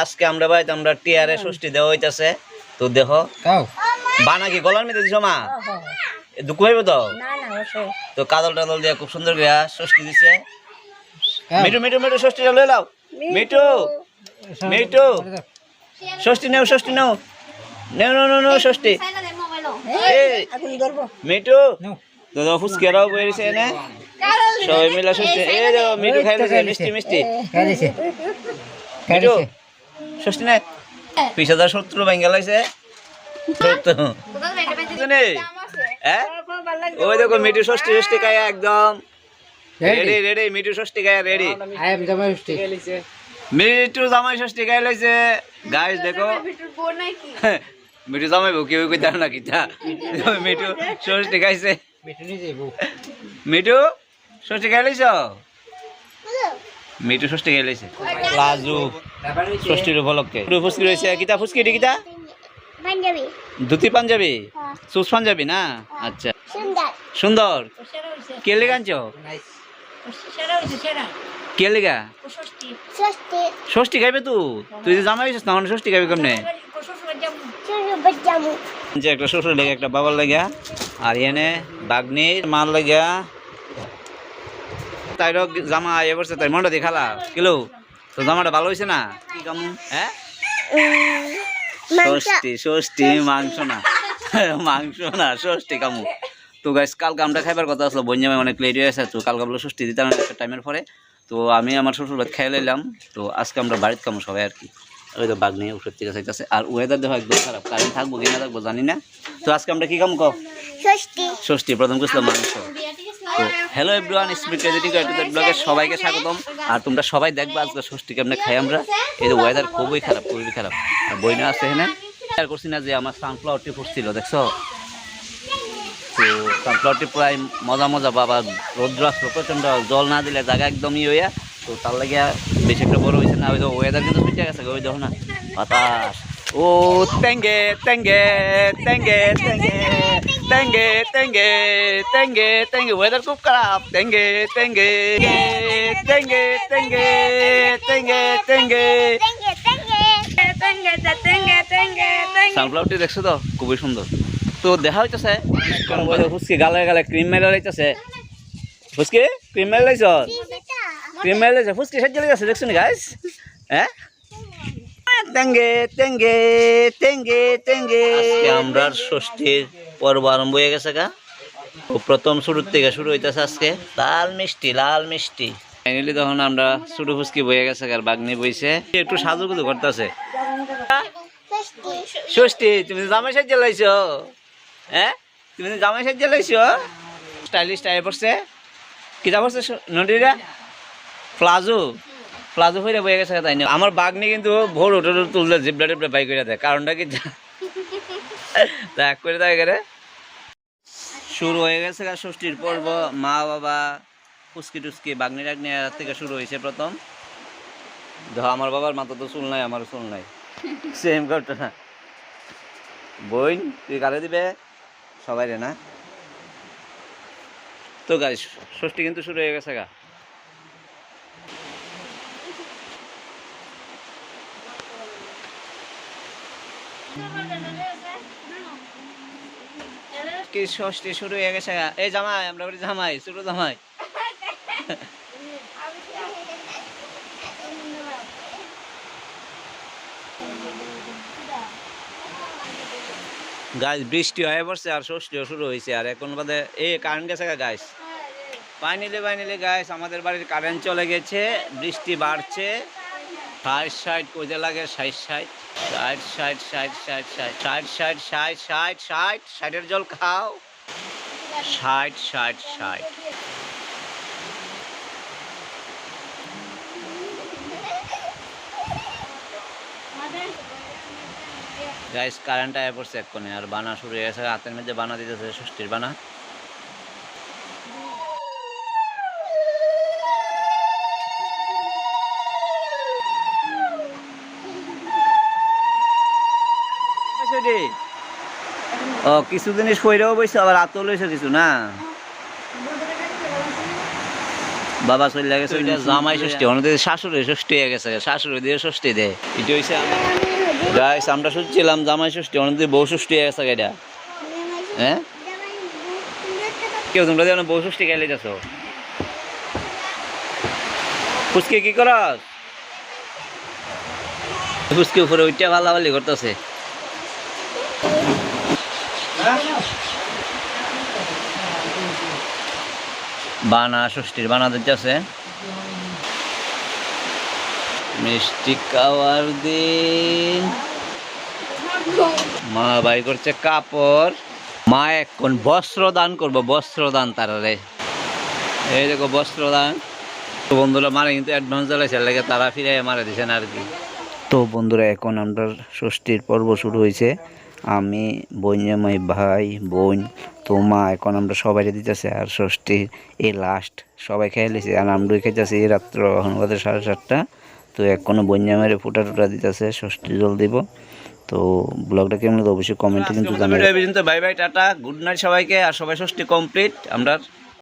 আজকে আমরা ভাই আমরা টিয়ারে ষষ্ঠী দেওয়া হইতেছে। তো দেহ বানা কি গলার মেয়েদের জমা দুঃখ হইব তো? তো কাদল টাদল দিয়ে খুব সুন্দর গিয়া ষষ্ঠী দিছে। মিটু মিটু মিটু ষষ্ঠী লই লাও মিটু মিটু ষষ্ঠী নেও ষষ্ঠী নেও। নেও নো নো নো ষষ্ঠী মিটু দাদা ফুচকেরাও দিছে এনে। সবাই মিলে ষষ্ঠী এই দেখো মিটু খাইতেছে মিষ্টি মিষ্টি। মিটু ষষ্ঠী না পিসাদার শত্রু ভেঙে লাগছে হ্যাঁ? ওই দেখো মিটু ষষ্ঠী ষষ্ঠী গায়ে একদম। রেডি রেডি মিটু ষষ্ঠী গায়ে রেডি মিটু জামাই ষষ্ঠী। গায়ে লাগছে গাইস দেখো। মিটু জামাই ভুকি ভুকি তার না কিতা। মিটু ষষ্ঠী গাইছে মিটু মিটু ষষ্ঠী গায়ে লাগছ মিঠু ষষ্ঠী খাই লাইছে লাজু ষষ্ঠীর উপলক্ষে। ফুচকি রয়েছে। কিতা ফুচকি দি কিতা পাঞ্জাবি। ধুতি পাঞ্জাবি? সুস পাঞ্জাবি না? আচ্ছা। সুন্দর। কে লেগে আনছো? সেরা হয়েছে সেরা। কে লেগা? ষষ্ঠী। খাইবে তুই তুই যে জামাই হইছিস না মানে ষষ্ঠী খাইবে কেমনে? যে একটা শ্বশুর লেগে একটা বাবার লেগা। আর এনে বাগনির মার লেগা। তাই জামা এবছর তাই মনটা দেখালা। কিলো? তো জামাটা ভালো হয়েছে না? কি হ্যাঁ ষষ্ঠী ষষ্ঠী মাংস না। মাংস না ষষ্ঠী কামু। তো গাইস কালকে আমরা খাইবার কথা আসলো বঞ্জামে অনেক লেট হয়ে আছে তো কালকে বলে ষষ্ঠী দিতাম একটা টাইমের পরে। তো আমি আমার শ্বশুর খাই লাইলাম তো আজকে আমরা বাড়িতে কামু সবাই আর কি। ওই তো বাঘ নিয়ে ওষুধ থেকে চাইতেছে। আর ওয়েদার দেখো একদম খারাপ কারেন্ট থাকব কি না থাকব জানি না। তো আজকে আমরা কি কাম কও? ষষ্ঠী ষষ্ঠী প্রথম করছিল মাংস। তো hello everyone speed crediting credited ব্লগে সবাইকে স্বাগতম। আর তোমরা সবাই দেখবা আজকে ষষ্ঠী কেমনে খাই আমরা। এই যে ওয়েদার খুবই খারাপ খুবই খারাপ। আর বই না আছে এখানে। আর করছি না যে আমার সানফ্লাওয়ারটি ফুটছিল, দেখছ? তো সানফ্লাওয়ারটি প্রায় মজা মজা বাবা, রৌদ্র আসলো, প্রচণ্ড জল না দিলে জায়গা একদমই হইয়া, তো তার লাগে বেশি একটা বড় হয়েছে না, ওই তো ওয়েদার কিন্তু ছুটে গেছে ওই দেখো না, বাতাস। ও, তেঙ্গে তেঙ্গে তেঙ্গে তেঙ্গে। তেঙ্গে তেঙ্গে তেঙ্গে তেঙ্গে ওয়েদার খুব খারাপ তেঙ্গে তেঙ্গে তেঙ্গে তেঙ্গে তেঙ্গে তেঙ্গে সানফ্লাওয়ারটি দেখছ তো? খুবই সুন্দর। তো দেখা হইতেছে ফুসকি গালে গালে ক্রিম মেলে লাইতেছে। ফুসকি ক্রিম মেলে লাইছ? ক্রিম মেলে লাইছে? ফুসকি সাজ্জে লাইছে দেখছ নি গাইস হ্যাঁ? তেঙ্গে তেঙ্গে তেঙ্গে তেঙ্গে আমরা ষষ্ঠীর পর্ব আরম্ভ হয়ে গেছে গা। তো প্রথম শুরুর থেকে শুরু হইতেছে আজকে। লাল মিষ্টি লাল মিষ্টি। ফাইনালি তখন আমরা ছোট ফুচকি বয়ে গেছে আর বাগনি বইছে। একটু সাজুগুজু করতেছে। ষষ্ঠী, তুমি জামাই সাজ্জা লাইছো? হ্যাঁ? তুমি তো জামাই সাজ্জা লাইছো? স্টাইলিশ টাইপ পড়ছে। কিতা পড়ছে নদীরা প্লাজো। প্লাজো হয়ে বয়ে গেছে তাই না? আমার বাগনি কিন্তু ভোর উঠে তুললে জিবলা টিবলা বাই করে দেয়। কারণটা কি? দেখ, করে দেয় শুরু হয়ে গেছে ষষ্ঠীর পর্ব। মা, বাবা ফুসকি টুসকি বাগনি, টাগনি থেকে শুরু হয়েছে প্রথম। দেখো, আমার বাবার মাথা তো চুল নাই, আমারও চুল নাই। সেম ঘটনা বইন তুই কারে দিবে? সবাই রে না? তো গাইস ষষ্ঠী কিন্তু শুরু হয়ে গেছে গা। কি ষষ্ঠী শুরু হয়ে গেছে। এই জামাই আমরা বলি জামাই ছোট জামাই। গাছ বৃষ্টি হয়ে পড়ছে আর ষষ্ঠীও শুরু হয়েছে। আর এখন বাদে এই কারেন্ট গেছে গা গাছ ফাইনালি ফাইনালি গাছ আমাদের বাড়ির কারেন্ট চলে গেছে বৃষ্টি বাড়ছে। ষাট ষাট কোজে লাগে? ষাট ষাট। ষাট ষাট ষাট ষাট ষাট। ষাট ষাট ষাট ষাট ষাটের জল খাও। ষাট ষাট ষাট। গাইস কারেন্ট আয় পড়ছে এক্ষণে আর বানা শুরু হয়ে গেছে। হাতের মধ্যে বানা দিতেছে, ষষ্ঠীর বানা। সেটি ও কিছু জিনিস কইরেও বইছে আবার লইছে কিছু না? বাবা চলে গেছে ওইটা জামাই ষষ্ঠী শাশুড়ি ষষ্ঠী হয়ে গেছে শাশুড়ি দিয়ে ষষ্ঠী দেয় এটা গাইস আমরা শুনছিলাম জামাই ষষ্ঠী বউ ষষ্ঠী হয়ে গেছে এটা। হ্যাঁ? কেউ তোমরা যেন বউ ষষ্ঠী গেলে যাচ্ছ ফুচকে কি করস? ফুচকে উপরে ওইটা ভালাভালি করতেছে। বানা ষষ্ঠীর বানা দিতেছে মিষ্টি খাওয়ার দিন। মা বাই করছে কাপড়। মা এখন বস্ত্র দান করব বস্ত্র দান তারারে। এই দেখো বস্ত্র দান তো বন্ধুরা, মারে কিন্তু অ্যাডভান্স জ্বালাইছে লাগে তারা ফিরে মারা দিছেন আর কি। তো বন্ধুরা, এখন আমরা ষষ্ঠীর পর্ব শুরু হয়েছে আমি বইনামাই ভাই বোন তোমা এখন আমরা সবাই দিতেছে আর ষষ্ঠীর এই লাস্ট সবাই খেয়ে লিছি আর আমরা খেতেছি এই রাত্র এখন বাজে সাড়ে সাতটা তো এখনও বন্যা মেরে ফুটা টুটা দিতেছে ষষ্ঠী জল দিব তো ব্লগটা কেমন অবশ্যই কমেন্টে কিন্তু bye bye tata good night সবাইকে আর সবাই ষষ্ঠী কমপ্লিট আমরা